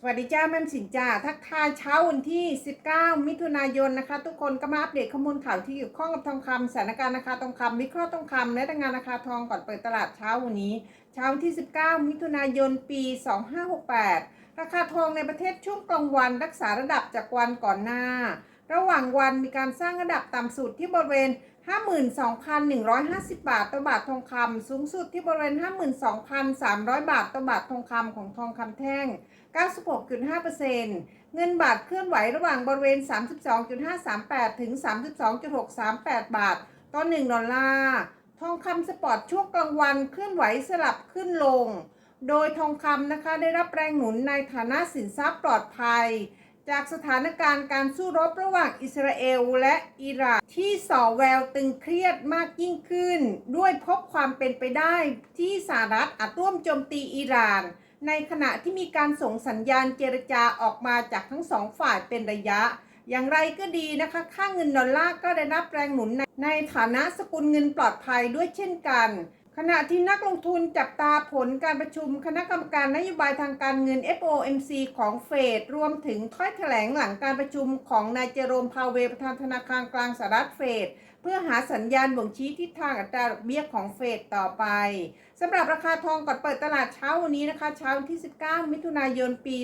สวัสดีจ้าแม่มสินจ้าทักทายเช้าวันที่ 19 มิถุนายนนะคะ ทุกคนก็มาอัปเดตข้อมูลข่าวที่เกี่ยวข้องกับทองคำสถานการณ์ราคาทองคำวิเคราะห์ทองคำและรายงานราคาทองก่อนเปิดตลาดเช้าวันนี้ เช้าวันที่ 19 มิถุนายนปี 2568 ราคาทองในประเทศช่วงกลางวันรักษาระดับจากวันก่อนหน้า ระหว่างวันมีการสร้างระดับต่ำสุดที่บริเวณ 52,150 บาทต่อบาททองคำสูงสุดที่บริเวณ 52,300 บาทต่อบาททองคำของทองคำแท่ง 96.5%เงินบาทเคลื่อนไหวระหว่างบริเวณ 32.538 ถึง 32.638 บาท ต่อ 1 ดอลลาร์ทองคำสปอร์ตช่วงกลางวันเคลื่อนไหวสลับขึ้นลง โดยทองคำนะคะได้รับแรงหนุนในฐานะสินทรัพย์ปลอดภัย จากสถานการณ์การสู้รบระหว่างอิสราเอลและอิหร่านที่ส่อแววตึงเครียดมากยิ่งขึ้น ด้วยพบความเป็นไปได้ที่สหรัฐอาจร่วมโจมตีอิหร่าน ในขณะที่มีการส่งสัญญาณเจรจาออกมาจากทั้งสองฝ่ายเป็นระยะ อย่างไรก็ดีนะคะ ค่าเงินดอลลาร์ก็ได้รับแรงหนุนในในฐานะสกุลเงินปลอดภัยด้วยเช่นกัน ขณะที่นักลงทุนจับตาผลการประชุมคณะกรรมการนโยบายทางการเงิน FOMC ของเฟดรวมถึงถ้อยแถลงหลังการประชุมของนายเจโรมพาวเวลประธานธนาคารกลางสหรัฐเฟดเพื่อหาสัญญาณบ่งชี้ทิศทางอัตราดอกเบี้ยของเฟดต่อไปสำหรับราคาทองก่อนเปิดตลาดเช้าวันนี้นะคะ เช้าวันที่ 19 มิถุนายนปี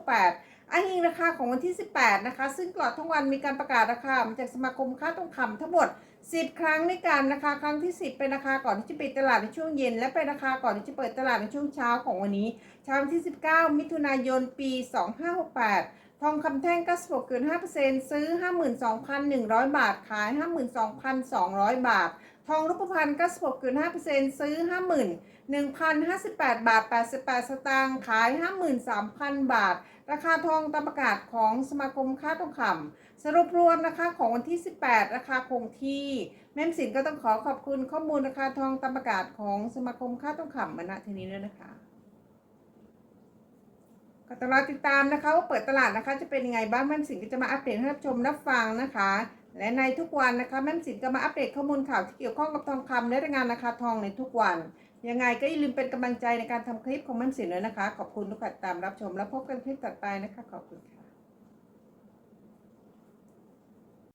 2568 อ้างอิงราคาของวันที่ 18 นะคะ ซึ่งตลอดทั้งวันมีการประกาศราคามาจากสมาคมค้าทองคำทั้งหมด 10 ครั้งในการราคาครั้งที่ 10 เป็นราคาก่อนที่จะปิดตลาดในช่วงเย็น และเป็นราคาก่อนที่จะเปิดตลาดในช่วงเช้าของวันนี้เช้าวันที่ 19 มิถุนายน ปี 2568 ทองคำแท่ง96เกิน5%ซื้อ 52,100 บาท ขาย 52,200 บาท ทองรูปพรรณ96เกิน5%ซื้อ 51,058 บาท 88 สตางค์ ขาย 53,000 บาท ราคาทองตามประกาศของสมาคมค้าทองคำสรุปรวมนะคะของวันที่ 18 ราคาคงที่ แม่มสินก็ต้องขอขอบคุณข้อมูลราคาทองตามประกาศของสมาคมค้าทองคำมาณที่นี้ด้วยนะคะ ก็ตลอดติดตามนะคะว่าเปิดตลาดนะคะ จะเป็นยังไงบ้างแม่มสินก็จะมาอัปเดตให้รับชมรับฟังนะคะ และในทุกวันนะคะแม่มสินก็มาอัปเดตข้อมูลข่าวที่เกี่ยวข้องกับทองคำและรายงานราคาทองในทุกวัน ยังไงก็อย่าลืมเป็นกำลังใจในการทำคลิปของแม่มสินด้วยนะคะ ขอบคุณทุกท่านตามรับชม แล้วพบกันคลิปต่อไปนะคะขอบคุณค่ะ